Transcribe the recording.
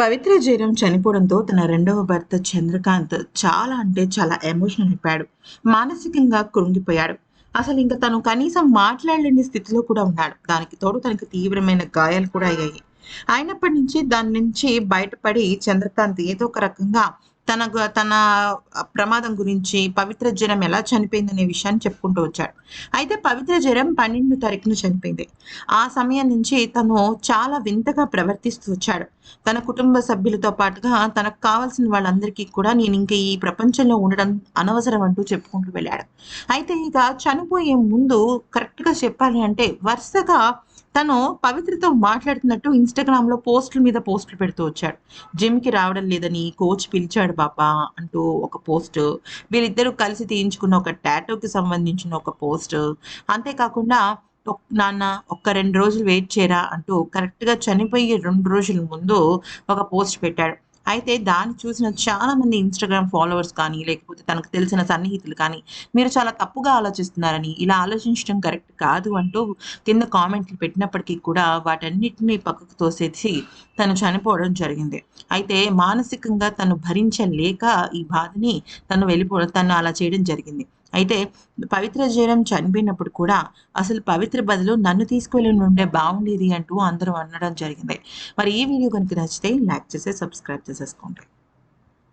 పవిత్ర జయరాం చనిపోవడంతో తన రెండవ భర్త చంద్రకాంత్ చాలా అంటే చాలా ఎమోషనల్ అయిపోయాడు. మానసికంగా కృంగిపోయాడు. అసలు ఇంకా తను కనీసం మాట్లాడలేని స్థితిలో కూడా ఉన్నాడు. దానికి తోడు తనకి తీవ్రమైన గాయాలు కూడా అయ్యాయి. అయినప్పటి నుంచి దాని నుంచి బయటపడి చంద్రకాంత్ ఏదో ఒక రకంగా తన తన ప్రమాదం గురించి పవిత్ర జ్వరం ఎలా చనిపోయిందనే విషయాన్ని చెప్పుకుంటూ వచ్చాడు. అయితే పవిత్ర జ్వరం పన్నెండు తారీఖున చనిపోయింది. ఆ సమయం నుంచి తను చాలా వింతగా ప్రవర్తిస్తూ వచ్చాడు. తన కుటుంబ సభ్యులతో పాటుగా తనకు కావాల్సిన వాళ్ళందరికీ కూడా నేను ఇంకా ఈ ప్రపంచంలో ఉండడం అనవసరం అంటూ చెప్పుకుంటూ వెళ్ళాడు. అయితే ఇక చనిపోయే ముందు కరెక్ట్గా చెప్పాలి అంటే వరుసగా తను పవిత్రతో మాట్లాడుతున్నట్టు ఇన్స్టాగ్రామ్లో పోస్టుల మీద పోస్టులు పెడుతూ వచ్చాడు. జిమ్కి రావడం లేదని కోచ్ పిలిచాడు. బాబా అంటూ ఒక పోస్ట్ వీళ్ళిద్దరూ కలిసి తీయించుకున్న ఒక టాటోకి సంబంధించిన ఒక పోస్ట్. అంతేకాకుండా నాన్న ఒక్క రెండు రోజులు వెయిట్ చేయరా అంటూ కరెక్ట్గా చనిపోయే రెండు రోజుల ముందు ఒక పోస్ట్ పెట్టాడు. అయితే దాన్ని చూసిన చాలా మంది ఇన్స్టాగ్రామ్ ఫాలోవర్స్ కానీ లేకపోతే తనకు తెలిసిన సన్నిహితులు కానీ మీరు చాలా తప్పుగా ఆలోచిస్తున్నారని ఇలా ఆలోచించడం కరెక్ట్ కాదు అంటూ కింద కామెంట్లు పెట్టినప్పటికీ కూడా వాటన్నిటిని పక్కకు తోసేసి తను చనిపోవడం జరిగింది. అయితే మానసికంగా తను భరించలేక ఈ బాధని తను వెళ్ళిపో తను అలా చేయడం జరిగింది. అయితే పవిత్ర జయరాం చనిపోయినప్పుడు కూడా అసలు పవిత్ర బదులు నన్ను తీసుకువెళ్ళి ఉండే బాగుండేది అంటూ అందరూ అనడం జరిగింది. మరి ఈ వీడియో కనుక నచ్చితే లైక్ చేసి సబ్స్క్రైబ్ చేసేసుకోండి.